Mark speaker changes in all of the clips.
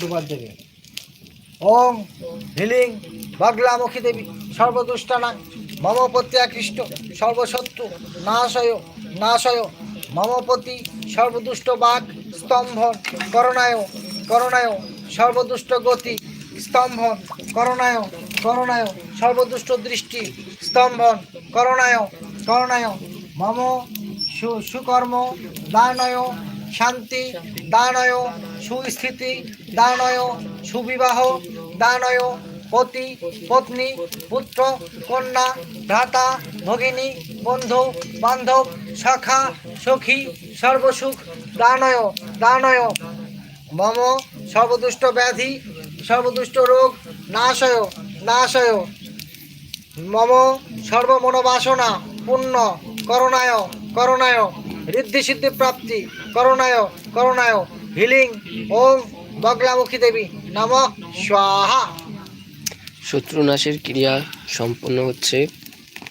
Speaker 1: দুবার দেবে ওম হিলিং বগলামুখী দেবী, সর্বদুষ্টানা মম আকৃষ্ট সর্বশত্রু, নাশয় নাশয়, মমপতি, সর্বদুষ্ট বাঘ স্তম্ভন করণায় করণায়, সর্বদুষ্ট গতি স্তম্ভন করণায় করণায়, সর্বদুষ্ট দৃষ্টি স্তম্ভন করণায় করণায়, মম সুকর্ম দানয় শান্তি দানয় সুস্থিতি দানয় সুবিবাহ দানয় পতি, পত্নী, পুত্র, কন্যা, ভ্রাতা, ভগিনী, বন্ধু, বান্ধব সখা সখী, সর্বসুখ দানয় দানয় মম, সর্বদুষ্ট ব্যাধি, সর্বদুষ্ট রোগ, নাশয় নাশয়। মম, সর্বমনোবাসনা পূর্ণ করণায়। করণায় ঋদ্ধি সিদ্ধি প্রাপ্তি করণায় করণায় হিলিং ওম বগলামুখী দেবী নম স্বাহা।
Speaker 2: শত্রু নাশের ক্রিয়া সম্পন্ন হচ্ছে।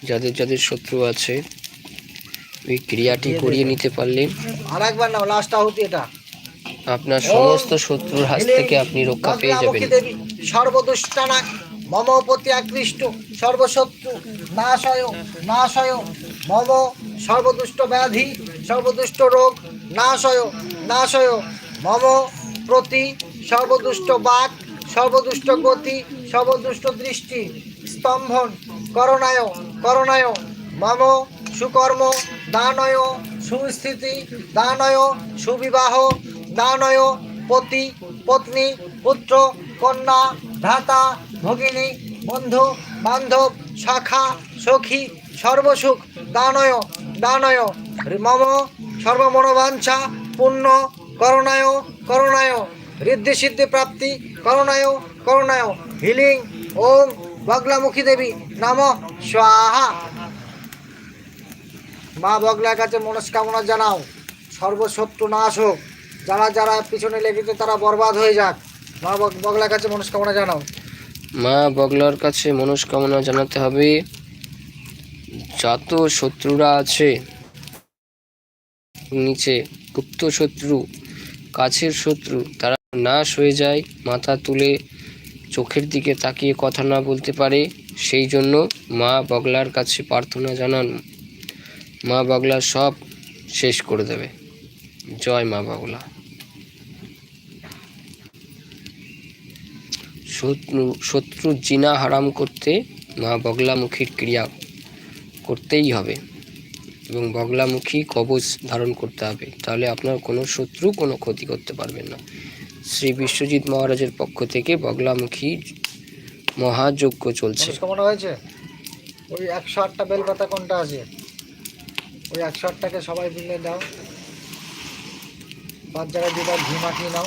Speaker 2: যাদের যাদের শত্রু আছে ওই ক্রিয়াটি করিয়ে নিতে পারলে
Speaker 1: আর একবার নাও লাস্ট আহুতি এটা।
Speaker 2: আপনার সমস্ত শত্রুর হাত থেকে আপনি রক্ষা পেয়ে যাবেন।
Speaker 1: সর্বদুষ্টানা মম প্রতি আকৃষ্ট সর্বশত্রু নাশয় নাশয় মম সর্বদুষ্ট ব্যাধি, সর্বদুষ্ট রোগ, নাশয় নাশয়। মম প্রতি সর্বদুষ্ট বাক, সর্বদুষ্ট গতি, সর্বদুষ্ট দৃষ্টি, স্তম্ভন, করণায় করণায়। মম সুকর্ম, দানয়, সুস্থিতি, দানয়, সুবিবাহ, দানয়, পতি, পত্নী, পুত্র, কন্যা, ভ্রাতা, ভগিনী, বন্ধু, বান্ধব, শাখা, সখী সর্বসুখ, দানয় দানয়। মম সর্বমনোবাঞ্ছা পূর্ণ করণায় করণায়। ঋদ্ধি সিদ্ধি প্রাপ্তি, করণায় করণায়। হিলিং, ওম, বগলামুখী দেবী, নাম, স্বাহা। মা বগলার কাছে মনস্কামনা জানাও। সর্বশত্রু নাশ হোক। যারা যারা পিছনে লেগেছে, তারা বরবাদ হয়ে যাক। মা বগ- বগলার কাছে মনস্কামনা জানাও।
Speaker 2: মা বগলার কাছে মনস্কামনা জানাতে হবে। যত শত্রুরা আছে, নিচে গুপ্ত শত্রু, কাছের শত্রু, তারা নাশ হয়ে যায়, মাথা তুলে চোখের দিকে তাকিয়ে কথা না বলতে পারে। সেই জন্য মা বগলার কাছে প্রার্থনা জানান, মা বগলা সব শেষ করে দেবে। জয় মা বগলা। শত্রু, শত্রুর জিনা হারাম করতে মা বগলামুখীর ক্রিয়া করতেই হবে। এবং বগলামুখী কবচ ধারণ করতে হবে। তাহলে আপনার কোনো শত্রু কোনো ক্ষতি করতে পারবেন না। শ্রী বিশ্বজিৎ মহারাজের পক্ষ থেকে বগলামুখী মহাযজ্ঞ চলছে।
Speaker 1: হয়েছে? ওই একশো আটটা বেলপাতা কোনটা আছে? ওই একশো আটটাকে সবাই মিলে দাও পাঁচ জায়গায় দুবার ঘি মাখিয়ে নাও।